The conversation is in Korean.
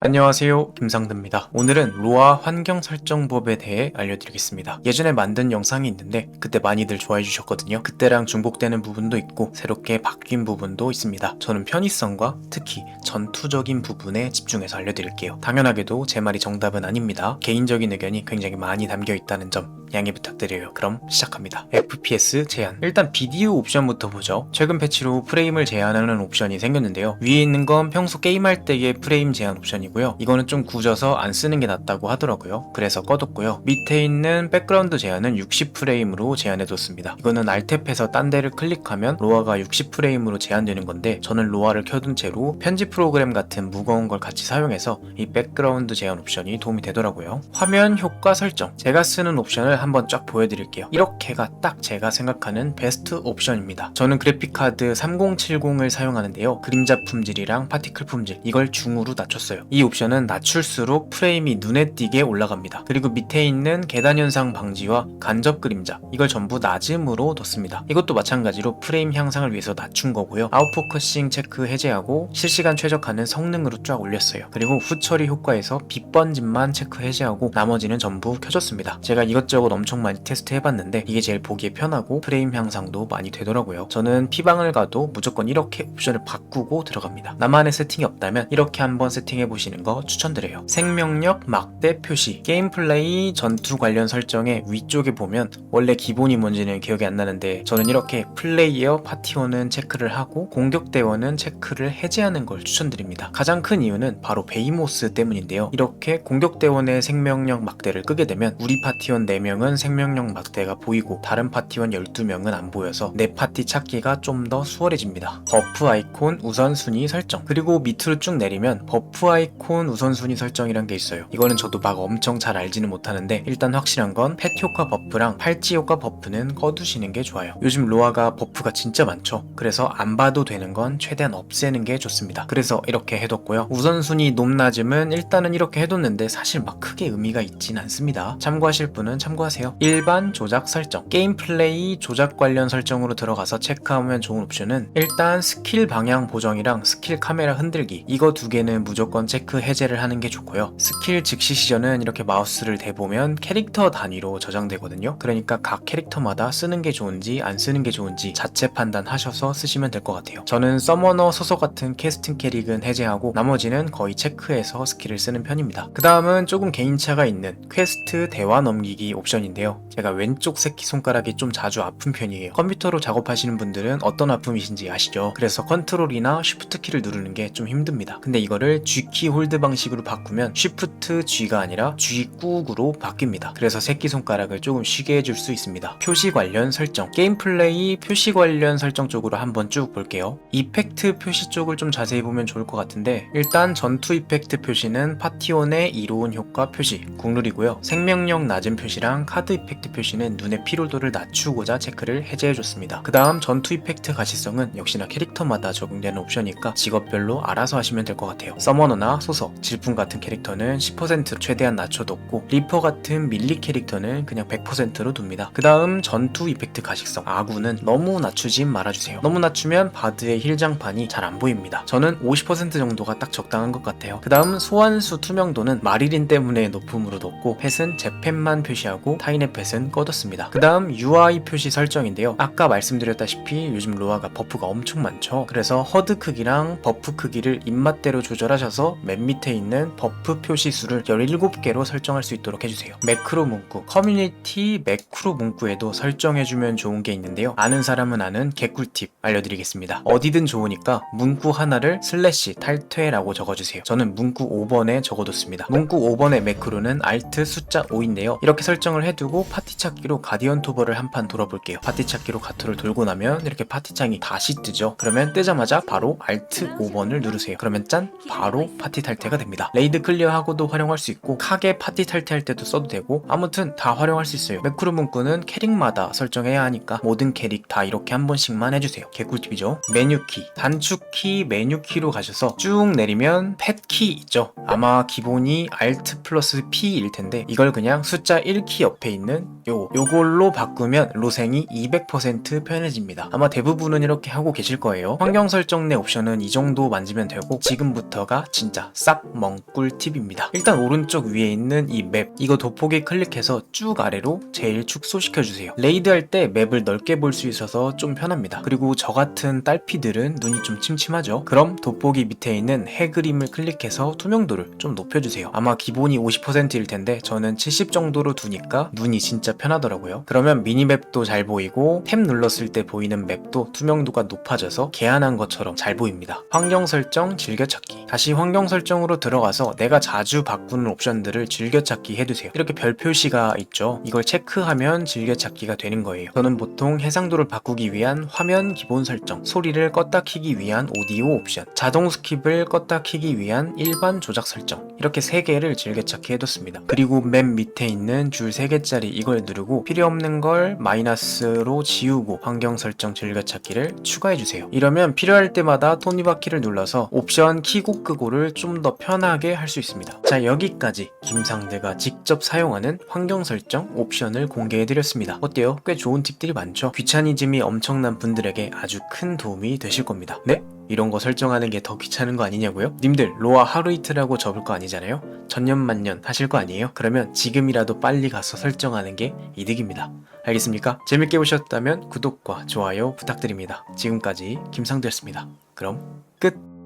안녕하세요. 김상드입니다. 오늘은 로아 환경 설정법에 대해 알려드리겠습니다. 예전에 만든 영상이 있는데 그때 많이들 좋아해 주셨거든요. 그때랑 중복되는 부분도 있고 새롭게 바뀐 부분도 있습니다. 저는 편의성과 특히 전투적인 부분에 집중해서 알려드릴게요. 당연하게도 제 말이 정답은 아닙니다. 개인적인 의견이 굉장히 많이 담겨 있다는 점 양해 부탁드려요. 그럼 시작합니다. FPS 제한. 일단 비디오 옵션부터 보죠. 최근 패치로 프레임을 제한하는 옵션이 생겼는데요. 위에 있는 건 평소 게임할 때의 프레임 제한 옵션이고요. 이거는 좀 굳어서 안 쓰는 게 낫다고 하더라고요. 그래서 꺼뒀고요. 밑에 있는 백그라운드 제한은 60프레임으로 제한해뒀습니다. 이거는 알탭에서 딴 데를 클릭하면 로아가 60프레임으로 제한되는 건데 저는 로아를 켜둔 채로 편집 프로그램 같은 무거운 걸 같이 사용해서 이 백그라운드 제한 옵션이 도움이 되더라고요. 화면 효과 설정. 제가 쓰는 옵션을 한번 쫙 보여드릴게요. 이렇게가 딱 제가 생각하는 베스트 옵션입니다. 저는 그래픽카드 3070을 사용하는데요. 그림자 품질이랑 파티클 품질 이걸 중으로 낮췄어요. 이 옵션은 낮출수록 프레임이 눈에 띄게 올라갑니다. 그리고 밑에 있는 계단 현상 방지와 간접 그림자 이걸 전부 낮음으로 뒀습니다. 이것도 마찬가지로 프레임 향상을 위해서 낮춘 거고요. 아웃포커싱 체크 해제하고 실시간 최적화는 성능으로 쫙 올렸어요. 그리고 후처리 효과에서 빛 번짐만 체크 해제하고 나머지는 전부 켜줬습니다. 제가 이것저것 엄청 많이 테스트 해봤는데 이게 제일 보기에 편하고 프레임 향상도 많이 되더라고요. 저는 피방을 가도 무조건 이렇게 옵션을 바꾸고 들어갑니다. 나만의 세팅이 없다면 이렇게 한번 세팅해 보시는 거 추천드려요. 생명력 막대 표시 게임 플레이 전투 관련 설정의 위쪽에 보면 원래 기본이 뭔지는 기억이 안 나는데 저는 이렇게 플레이어 파티원은 체크를 하고 공격 대원은 체크를 해제하는 걸 추천드립니다. 가장 큰 이유는 바로 베이모스 때문인데요. 이렇게 공격 대원의 생명력 막대를 끄게 되면 우리 파티원 4명 은 생명력 막대가 보이고 다른 파티원 12명은 안 보여서 내 파티 찾기가 좀 더 수월해집니다. 버프 아이콘 우선순위 설정. 그리고 밑으로 쭉 내리면 버프 아이콘 우선순위 설정이란 게 있어요. 이거는 저도 막 엄청 잘 알지는 못하는데 일단 확실한 건 펫 효과 버프랑 팔찌 효과 버프는 꺼두시는 게 좋아요. 요즘 로아가 버프가 진짜 많죠. 그래서 안 봐도 되는 건 최대한 없애는 게 좋습니다. 그래서 이렇게 해뒀고요. 우선순위 높낮음은 일단은 이렇게 해뒀는데 사실 막 크게 의미가 있진 않습니다. 참고하실 분은 참고하세요 일반 조작 설정 게임 플레이 조작 관련 설정으로 들어가서 체크하면 좋은 옵션은 일단 스킬 방향 보정이랑 스킬 카메라 흔들기 이거 두 개는 무조건 체크 해제를 하는 게 좋고요. 스킬 즉시 시전은 이렇게 마우스를 대보면 캐릭터 단위로 저장되거든요. 그러니까 각 캐릭터마다 쓰는 게 좋은지 안 쓰는 게 좋은지 자체 판단하셔서 쓰시면 될 것 같아요. 저는 서머너 소속 같은 캐스팅 캐릭은 해제하고 나머지는 거의 체크해서 스킬을 쓰는 편입니다. 그 다음은 조금 개인차가 있는 퀘스트 대화 넘기기 옵션 인데요. 제가 왼쪽 새끼손가락이 좀 자주 아픈 편이에요. 컴퓨터로 작업하시는 분들은 어떤 아픔이신지 아시죠? 그래서 컨트롤이나 쉬프트 키를 누르는 게 좀 힘듭니다. 근데 이거를 G키 홀드 방식으로 바꾸면 쉬프트 G가 아니라 G 꾹으로 바뀝니다. 그래서 새끼손가락을 조금 쉬게 해줄 수 있습니다. 표시 관련 설정. 게임 플레이 표시 관련 설정 쪽으로 한번 쭉 볼게요. 이펙트 표시 쪽을 좀 자세히 보면 좋을 것 같은데 일단 전투 이펙트 표시는 파티온의 이로운 효과 표시 국룰이고요. 생명력 낮은 표시 랑 카드 이펙트 표시는 눈의 피로도를 낮추고자 체크를 해제해줬습니다. 그 다음 전투 이펙트 가시성은 역시나 캐릭터마다 적용되는 옵션이니까 직업별로 알아서 하시면 될 것 같아요. 서머너나 소석, 질풍 같은 캐릭터는 10% 최대한 낮춰뒀고 리퍼 같은 밀리 캐릭터는 그냥 100%로 둡니다. 그 다음 전투 이펙트 가식성 아군은 너무 낮추지 말아주세요. 너무 낮추면 바드의 힐장판이 잘 안 보입니다. 저는 50% 정도가 딱 적당한 것 같아요. 그 다음 소환수 투명도는 마리린 때문에 높음으로 뒀고 펫은 제펫만 표시하고 타인의 펫은 꺼뒀습니다. 그 다음 UI 표시 설정인데요. 아까 말씀드렸다시피 요즘 로아가 버프가 엄청 많죠. 그래서 허드 크기랑 버프 크기를 입맛대로 조절하셔서 맨 밑에 있는 버프 표시 수를 17개로 설정할 수 있도록 해주세요. 매크로 문구. 커뮤니티 매크로 문구에도 설정해주면 좋은 게 있는데요. 아는 사람은 아는 개꿀팁 알려드리겠습니다. 어디든 좋으니까 문구 하나를 슬래시 탈퇴라고 적어주세요. 저는 문구 5번에 적어뒀습니다. 문구 5번의 매크로는 알트 숫자 5인데요. 이렇게 설정을 해두고 파티 찾기로 가디언 토버를 한판 돌아볼게요. 파티 찾기로 가토를 돌고 나면 이렇게 파티창이 다시 뜨죠. 그러면 뜨자마자 바로 알트 5번을 누르세요. 그러면 짠! 바로 파티 탈퇴가 됩니다. 레이드 클리어하고도 활용할 수 있고 카게 파티 탈퇴할 때도 써도 되고 아무튼 다 활용할 수 있어요. 매크로 문구는 캐릭마다 설정해야 하니까 모든 캐릭 다 이렇게 한 번씩만 해주세요. 개꿀팁이죠. 메뉴키. 단축키 메뉴키로 가셔서 쭉 내리면 펫키 있죠. 아마 기본이 Alt 플러스 P일 텐데 이걸 그냥 숫자 1키 옆에 있는 요거 요걸로 바꾸면 로생이 200% 편해집니다. 아마 대부분은 이렇게 하고 계실 거예요. 환경 설정 내 옵션은 이 정도 만지면 되고 지금부터가 진짜 싹 멍 꿀 팁입니다. 일단 오른쪽 위에 있는 이 맵 이거 돋보기 클릭해서 쭉 아래로 제일 축소시켜 주세요. 레이드 할 때 맵을 넓게 볼 수 있어서 좀 편합니다. 그리고 저 같은 딸피들은 눈이 좀 침침하죠. 그럼 돋보기 밑에 있는 해 그림을 클릭해서 투명도를 좀 높여주세요. 아마 기본이 50%일 텐데 저는 70 정도로 두니까 눈이 진짜 편하더라고요. 그러면 미니맵도 잘 보이고 탭 눌렀을 때 보이는 맵도 투명도가 높아져서 개안한 것처럼 잘 보입니다. 환경 설정 즐겨찾기. 다시 환경 설정으로 들어가서 내가 자주 바꾸는 옵션들을 즐겨찾기 해두세요. 이렇게 별 표시가 있죠. 이걸 체크하면 즐겨찾기가 되는 거예요. 저는 보통 해상도를 바꾸기 위한 화면 기본 설정, 소리를 껐다 키기 위한 오디오 옵션, 자동 스킵을 껐다 키기 위한 일반 조작 설정 이렇게 세 개를 즐겨찾기 해뒀습니다. 그리고 맨 밑에 있는 줄 3 개짜리 이걸 누르고 필요 없는 걸 마이너스로 지우고 환경 설정 즐겨찾기를 추가해주세요. 이러면 필요할 때마다 톱니바퀴를 눌러서 옵션 키고 끄고를 좀 더 편하게 할 수 있습니다. 자 여기까지 김상대가 직접 사용하는 환경 설정 옵션을 공개해드렸습니다. 어때요? 꽤 좋은 팁들이 많죠? 귀차니즘이 엄청난 분들에게 아주 큰 도움이 되실 겁니다. 네? 이런 거 설정하는 게 더 귀찮은 거 아니냐고요? 님들 로아 하루 이틀하고 접을 거 아니잖아요? 전년만년 하실 거 아니에요? 그러면 지금이라도 빨리 가서 설정하는 게 이득입니다. 알겠습니까? 재밌게 보셨다면 구독과 좋아요 부탁드립니다. 지금까지 김상대였습니다. 그럼 끝!